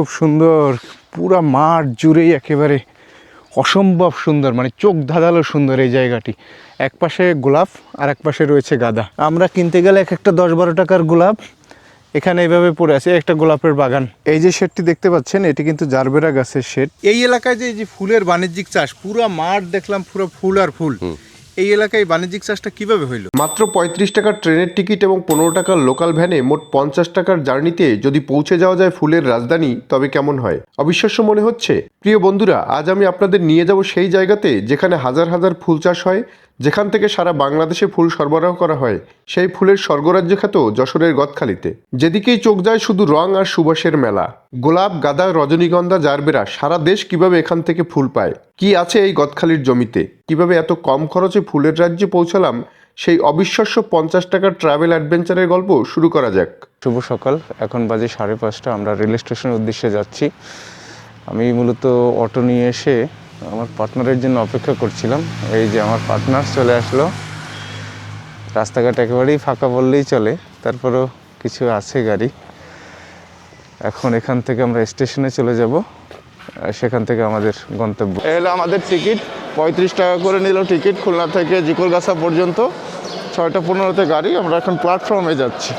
খুব সুন্দর, পুরা মাঠ জুড়েই একেবারে অসম্ভব সুন্দর মানে চোখ ধাঁধালো সুন্দর এই জায়গাটি। এক পাশে গোলাপ, আর এক পাশে রয়েছে গাঁদা। আমরা কিনতে গেলে এক একটা দশ বারো টাকার গোলাপ, এখানে এইভাবে পড়ে আছে, একটা গোলাপের বাগান। এই যে শেডটি দেখতে পাচ্ছেন, এটি কিন্তু জারবেরা গাছের শেড। এই এলাকায় যে, এই যে ফুলের বাণিজ্যিক চাষ, পুরো মাঠ দেখলাম, পুরো ফুল আর ফুল। এই এলাকায় বাণিজ্যিক চাষটা কীভাবে হইল? মাত্র পঁয়ত্রিশ টাকার ট্রেনের টিকিট এবং পনেরো টাকার লোকাল ভ্যানে মোট পঞ্চাশ টাকার জার্নিতে যদি পৌঁছে যাওয়া যায় ফুলের রাজধানী, তবে কেমন হয়? অবিশ্বাস্য মনে হচ্ছে? প্রিয় বন্ধুরা, আজ আমি আপনাদের নিয়ে যাব সেই জায়গাতে যেখানে হাজার হাজার ফুল চাষ হয় যেখান থেকে সারা বাংলাদেশে ফুল সরবরাহ করা হয়, সেই ফুলের স্বর্গরাজ্য খ্যাত যশোরের গদখালিতে। যেদিকেই চোখ যায় শুধু রং আর সুবাসের মেলা। গোলাপ, গাঁদা, রজনীগন্ধা, জারবেরা, সারা দেশ কীভাবে এখান থেকে ফুল পায়? কি আছে এই গদখালির জমিতে? কীভাবে এত কম খরচে ফুলের রাজ্যে পৌঁছালাম? সেই অবিশ্বাস্য পঞ্চাশ টাকার ট্রাভেল অ্যাডভেঞ্চারের গল্প শুরু করা যাক। শুভ সকাল। এখন বাজে সাড়ে পাঁচটা, আমরা রেল স্টেশনের উদ্দেশ্যে যাচ্ছি। আমি মূলত অটো নিয়ে এসে আমার পার্টনারের জন্য অপেক্ষা করছিলাম। এই যে আমার পার্টনার চলে আসলো। রাস্তাঘাট একেবারেই ফাঁকা বললেই চলে। তারপরেও কিছু আছে গাড়ি। এখন এখান থেকে আমরা স্টেশনে চলে যাব। সেখান থেকে আমাদের গন্তব্য। এলো আমাদের টিকিট। পঁয়ত্রিশ টাকা করে নিল টিকিট খুলনা থেকে জিকরগাছা পর্যন্ত। ছয়টা পনেরোতে গাড়ি। আমরা এখন প্ল্যাটফর্মে যাচ্ছি।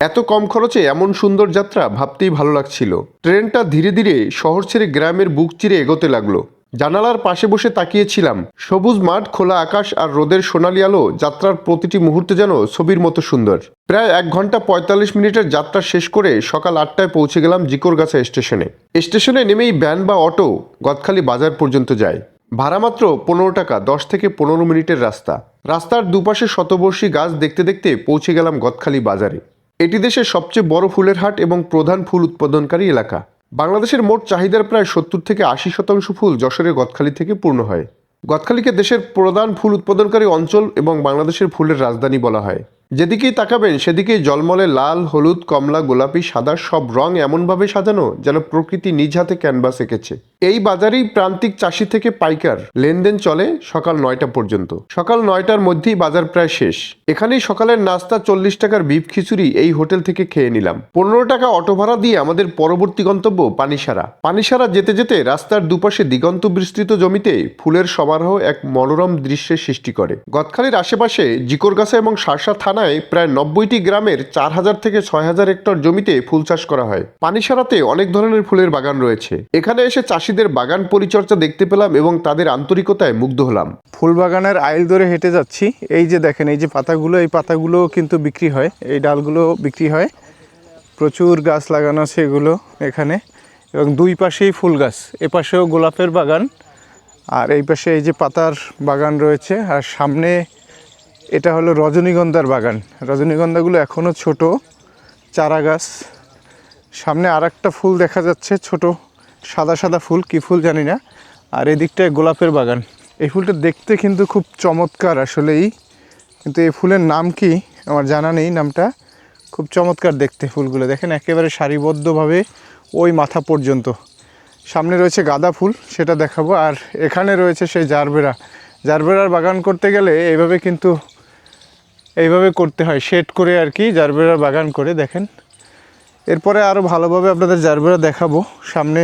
এত কম খরচে এমন সুন্দর যাত্রা ভাবতেই ভালো লাগছিল। ট্রেনটা ধীরে ধীরে শহর ছেড়ে গ্রামের বুক চিরে এগোতে লাগল। জানালার পাশে বসে তাকিয়েছিলাম। সবুজ মাঠ, খোলা আকাশ আর রোদের সোনালি আলো যাত্রার প্রতিটি মুহূর্তে যেন ছবির মতো সুন্দর। প্রায় এক ঘণ্টা পঁয়তাল্লিশ মিনিটের যাত্রা শেষ করে সকাল আটটায় পৌঁছে গেলাম জিকরগাছা স্টেশনে। স্টেশনে নেমেই ভ্যান বা অটো গদখালি বাজার পর্যন্ত যায়। ভাড়া মাত্র পনেরো টাকা, দশ থেকে পনেরো মিনিটের রাস্তা। রাস্তার দুপাশে শতবর্ষী গাছ দেখতে দেখতে পৌঁছে গেলাম গদখালি বাজারে। এটি দেশের সবচেয়ে বড় ফুলের হাট এবং প্রধান ফুল উৎপাদনকারী এলাকা। বাংলাদেশের মোট চাহিদার প্রায় সত্তর থেকে আশি শতাংশ ফুল যশোরের গতখালি থেকে পূর্ণ হয়। গতখালিকে দেশের প্রধান ফুল উৎপাদনকারী অঞ্চল এবং বাংলাদেশের ফুলের রাজধানী বলা হয়। যেদিকেই তাকাবেন, সেদিকেই জলমলে লাল, হলুদ, কমলা, গোলাপি, সাদা, সব রং এমনভাবে সাজানো যেন প্রকৃতি নিজ হাতে ক্যানভাস এঁকেছে। এই বাজারেই প্রান্তিক চাষি থেকে পাইকার। লেনদেন চলে সকাল নয়টা পর্যন্ত। সকাল নয়টার মধ্যেই বাজার প্রায় শেষ। এখানেই সকালের নাস্তা চল্লিশ টাকার বিফ খিচুড়ি এই হোটেল থেকে খেয়ে নিলাম। পনেরো টাকা অটো ভাড়া দিয়ে আমাদের পরবর্তী গন্তব্য পানিসারা। পানিসারা যেতে যেতে রাস্তার দুপাশে দিগন্ত বিস্তৃত জমিতে ফুলের সমারোহ এক মনোরম দৃশ্যের সৃষ্টি করে। গদখালির আশেপাশে জিকরগাছা এবং শার্শা থানায় প্রায় নব্বইটি গ্রামের চার হাজার থেকে ছয় হাজার হেক্টর জমিতে ফুল চাষ করা হয়। পানিসারাতে অনেক ধরনের ফুলের বাগান রয়েছে। এখানে এসে চাষিদের বাগান পরিচর্যা দেখতে পেলাম এবং তাদের আন্তরিকতায় মুগ্ধ হলাম। ফুল বাগানের আইল ধরে হেঁটে যাচ্ছি। এই যে দেখেন, এই যে পাতাগুলো, এই পাতাগুলো কিন্তু বিক্রি হয়। এই ডালগুলো বিক্রি হয়। প্রচুর গাছ লাগানো আছে এগুলো এখানে এবং দুই পাশেই ফুল গাছ। এ পাশেও গোলাপের বাগান আর এই পাশে এই যে পাতার বাগান রয়েছে। আর সামনে এটা হলো রজনীগন্ধার বাগান। রজনীগন্ধাগুলো এখনও ছোট, চারা গাছ। সামনে আর একটা ফুল দেখা যাচ্ছে, ছোট, সাদা সাদা ফুল, কি ফুল জানি না। আর এদিকটায় গোলাপের বাগান। এই ফুলটা দেখতে কিন্তু খুব চমৎকার আসলেই কিন্তু এই ফুলের নাম কি? আমার জানা নেই নামটা। খুব চমৎকার দেখতে ফুলগুলো। দেখেন, একেবারে সারিবদ্ধভাবে ওই মাথা পর্যন্ত। সামনে রয়েছে গাঁদা ফুল, সেটা দেখাবো। আর এখানে রয়েছে সেই জারবেরা। জারবেরার বাগান করতে গেলে এইভাবে কিন্তু এইভাবে করতে হয় শেড করে আর কি জারবেরার বাগান করে, দেখেন। এরপরে আরও ভালোভাবে আপনাদের জারবেরা দেখাবো। সামনে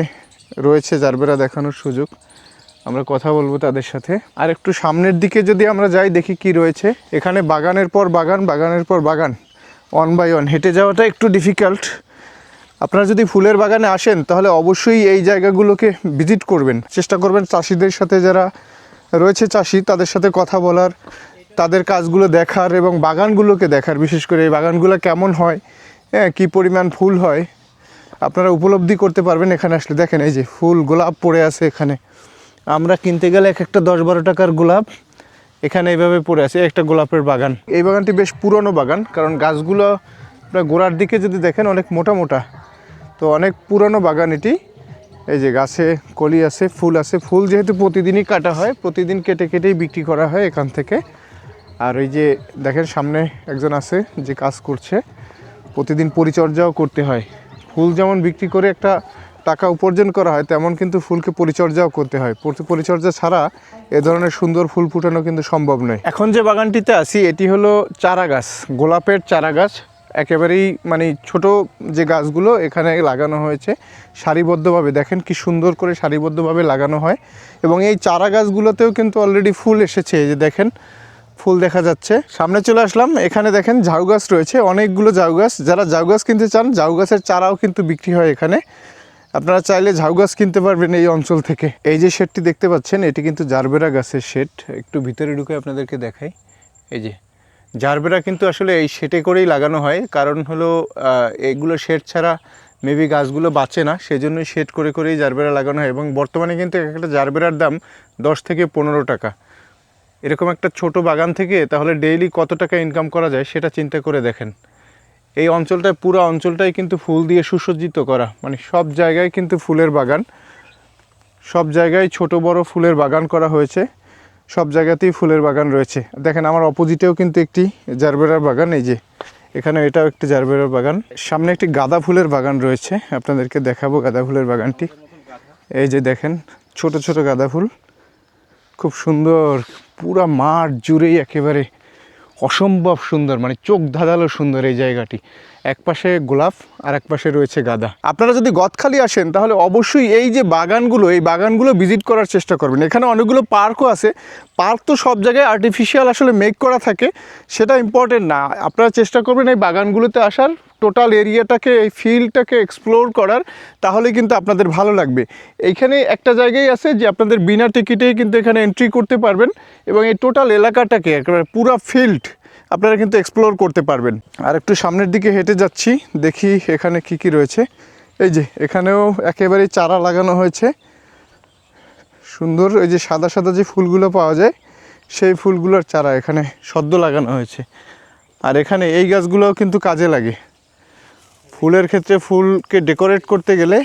রয়েছে জারবেরা দেখানোর সুযোগ। আমরা কথা বলব তাদের সাথে। আর একটু সামনের দিকে যদি আমরা যাই, দেখি কি রয়েছে। এখানে বাগানের পর বাগান, বাগানের পর বাগান, ওয়ান বাই ওয়ান। হেঁটে যাওয়াটা একটু ডিফিকাল্ট আপনারা যদি ফুলের বাগানে আসেন, তাহলে অবশ্যই এই জায়গাগুলোকে ভিজিট করবেন। চেষ্টা করবেন চাষিদের সাথে যারা রয়েছে চাষি, তাদের সাথে কথা বলার। তাদের কাজগুলো দেখার এবং বাগানগুলোকে দেখার, বিশেষ করে এই বাগানগুলো কেমন হয় হ্যাঁ কী পরিমাণ ফুল হয়, আপনারা উপলব্ধি করতে পারবেন এখানে আসলে। দেখেন, এই যে ফুল গোলাপ পড়ে আছে এখানে। আমরা কিনতে গেলে এক একটা দশ বারো টাকার গোলাপ এখানে এইভাবে পড়ে আছে, একটা গোলাপের বাগান। এই বাগানটি বেশ পুরনো বাগান, কারণ গাছগুলো আপনার গোড়ার দিকে যদি দেখেন অনেক মোটা মোটা। তো অনেক পুরনো বাগান এটি। এই যে গাছে কলি আছে, ফুল আছে। ফুল যেহেতু প্রতিদিনই কাটা হয়, প্রতিদিন কেটে কেটেই বিক্রি করা হয় এখান থেকে। আর ওই যে দেখেন, সামনে একজন আছে যে কাজ করছে। প্রতিদিন পরিচর্যাও করতে হয়। ফুল যেমন বিক্রি করে একটা টাকা উপার্জন করা হয়, তেমন কিন্তু ফুলকে পরিচর্যাও করতে হয়। পরি- পরিচর্যা ছাড়া এ ধরনের সুন্দর ফুল ফুটানো কিন্তু সম্ভব নয়। এখন যে বাগানটিতে আছি, এটি হলো চারা গাছ গোলাপের চারা গাছ একেবারেই মানে ছোট যে গাছগুলো এখানে লাগানো হয়েছে, সারিবদ্ধভাবে। দেখেন কি সুন্দর করে সারিবদ্ধভাবে লাগানো হয়। এবং এই চারা গাছগুলোতেও কিন্তু অলরেডি ফুল এসেছে। যে দেখেন ফুল দেখা যাচ্ছে। সামনে চলে আসলাম। এখানে দেখেন ঝাউ গাছ রয়েছে। অনেকগুলো ঝাউ গাছ। যারা ঝাউ গাছ কিনতে চান, ঝাউ গাছের চারাও কিন্তু বিক্রি হয় এখানে। আপনারা চাইলে ঝাউ গাছ কিনতে পারবেন এই অঞ্চল থেকে। এই যে শেডটি দেখতে পাচ্ছেন, এটি কিন্তু জারবেরা গাছের শেড। একটু ভিতরে ঢুকে আপনাদেরকে দেখাই। এই যে, জারবেরা কিন্তু আসলে এই শেটে করেই লাগানো হয়। কারণ হলো এগুলো শেড ছাড়া মেবি গাছগুলো বাঁচে না। সেজন্যই শেড করে করেই জারবেরা লাগানো হয়। এবং বর্তমানে কিন্তু একটা জারবেরার দাম দশ থেকে পনেরো টাকা। এরকম একটা ছোট বাগান থেকে তাহলে ডেইলি কত টাকা ইনকাম করা যায় সেটা চিন্তা করে দেখেন। এই অঞ্চলটায়, পুরো অঞ্চলটাই কিন্তু ফুল দিয়ে সুসজ্জিত করা। মানে সব জায়গায় কিন্তু ফুলের বাগান। সব জায়গায় ছোট বড় ফুলের বাগান করা হয়েছে। সব জায়গাতেই ফুলের বাগান রয়েছে। দেখেন আমার অপোজিটেও কিন্তু একটি জারবেরার বাগান, এই যে এখানে এটাও একটি জারবেরার বাগান। সামনে একটি গাঁদা ফুলের বাগান রয়েছে। আপনাদেরকে দেখাবো গাঁদা ফুলের বাগানটি। এই যে দেখেন, ছোট ছোট গাঁদা ফুল। খুব সুন্দর, পুরা মাঠ জুড়েই একেবারে অসম্ভব সুন্দর মানে চোখ ধাঁধালো সুন্দর এই জায়গাটি। এক পাশে গোলাপ আর এক পাশে রয়েছে গাদা। আপনারা যদি গদখালি আসেন, তাহলে অবশ্যই এই যে বাগানগুলো, এই বাগানগুলো ভিজিট করার চেষ্টা করবেন। এখানে অনেকগুলো পার্কও আছে। পার্ক তো সব জায়গায় আর্টিফিশিয়াল আসলে মেক করা থাকে, সেটা ইম্পর্টেন্ট না। আপনারা চেষ্টা করবেন এই বাগানগুলোতে আসার। টোটাল এরিয়াটাকে, এই ফিল্ডটাকে এক্সপ্লোর করার তাহলে কিন্তু আপনাদের ভালো লাগবে। এইখানে একটা জায়গায় আছে যে আপনাদের বিনা টিকিটেই কিন্তু এখানে এন্ট্রি করতে পারবেন এবং এই টোটাল এলাকাটাকে একেবারে পুরো ফিল্ড আপনারা কিন্তু এক্সপ্লোর করতে পারবেন। আর একটু সামনের দিকে হেঁটে যাচ্ছি, দেখি এখানে কি কি রয়েছে। এই যে, এখানেও একেবারেই চারা লাগানো হয়েছে। সুন্দর এই যে সাদা সাদা যে ফুলগুলো পাওয়া যায়, সেই ফুলগুলোর চারা এখানে সদ্য লাগানো হয়েছে। আর এখানে এই গাছগুলোও কিন্তু কাজে লাগে। ফুলের ক্ষেত্রে ফুলকে ডেকোরেট করতে গেলে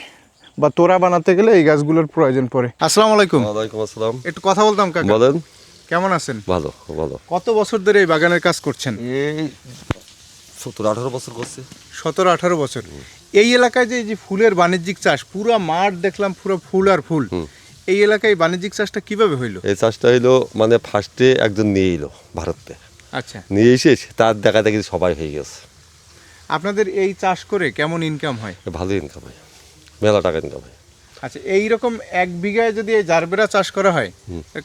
বা তোড়া বানাতে গেলে এই গাছগুলোর প্রয়োজন পড়ে। আসসালামু আলাইকুম। ওয়ালাইকুম আসসালাম। একটু কথা বলতাম কাকা। বলেন। কেমন আছেন? ভালো ভালো। কত বছর ধরে এই বাগানের কাজ করছেন? এই সত্তর আঠারো বছর করছে। সতেরো আঠারো বছর। এই এলাকায় যে এই যে ফুলের বাণিজ্যিক চাষ পুরো মাঠ দেখলাম পুরো ফুল আর ফুল। এই এলাকায় বাণিজ্যিক চাষটা কীভাবে হইল? এই চাষটা হইল মানে ফার্স্টে একজন নিয়ে এলো ভারতে। আচ্ছা। নিয়ে এসে তার দেখা দেখি সবাই হয়ে গেছে। আপনাদের এই চাষ করে কেমন ইনকাম হয়? ভালো ইনকাম হয়। মেলা টাকা ইনকাম হয়। আচ্ছা এই রকম এক বিঘায় যদি এই জারবেরা চাষ করা হয়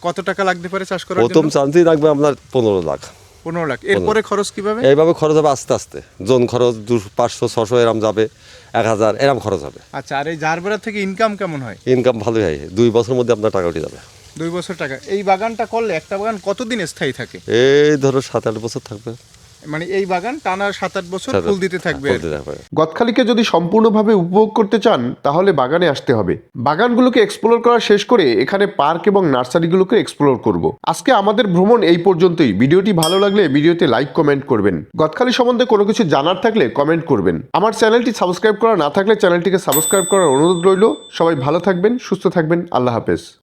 কত টাকা লাগতে পারে চাষ করার প্রথম চান্সই লাগবে আপনার পনেরো লাখ। পনেরো লাখ। এরপরে খরচ কীভাবে? এইভাবে খরচ হবে আস্তে আস্তে। জন খরচ দুশো পাঁচশো ছশো এরম যাবে এক হাজার এরম খরচ হবে। আচ্ছা আর এই জারবেরা থেকে ইনকাম কেমন হয়? ইনকাম ভালোই হয়। দুই বছরের মধ্যে আপনার টাকা উঠে যাবে। দুই বছর টাকা। এই বাগানটা করলে একটা বাগান কতদিন স্থায়ী থাকে? এই ধরো সাত আট বছর থাকবে। মানে এই বাগান টানা সাত আট বছর ফুল দিতে থাকবে। ফুল আর কি। দিতে গদখালিকে যদি সম্পূর্ণভাবে উপভোগ করতে চান তাহলে বাগানে আসতে হবে। বাগানগুলোকে এক্সপ্লোর করা শেষ করে এখানে পার্ক এবং নার্সারিগুলোকে এক্সপ্লোর করব। আজকে আমাদের ভ্রমণ এই পর্যন্তই। ভিডিওটি ভালো লাগলে ভিডিওতে লাইক কমেন্ট করবেন। গদখালি সম্বন্ধে কোনো কিছু জানার থাকলে কমেন্ট করবেন। আমার চ্যানেলটি সাবস্ক্রাইব করা না থাকলে চ্যানেলটিকে সাবস্ক্রাইব করার অনুরোধ রইল। সবাই ভালো থাকবেন সুস্থ থাকবেন। আল্লাহ হাফেজ।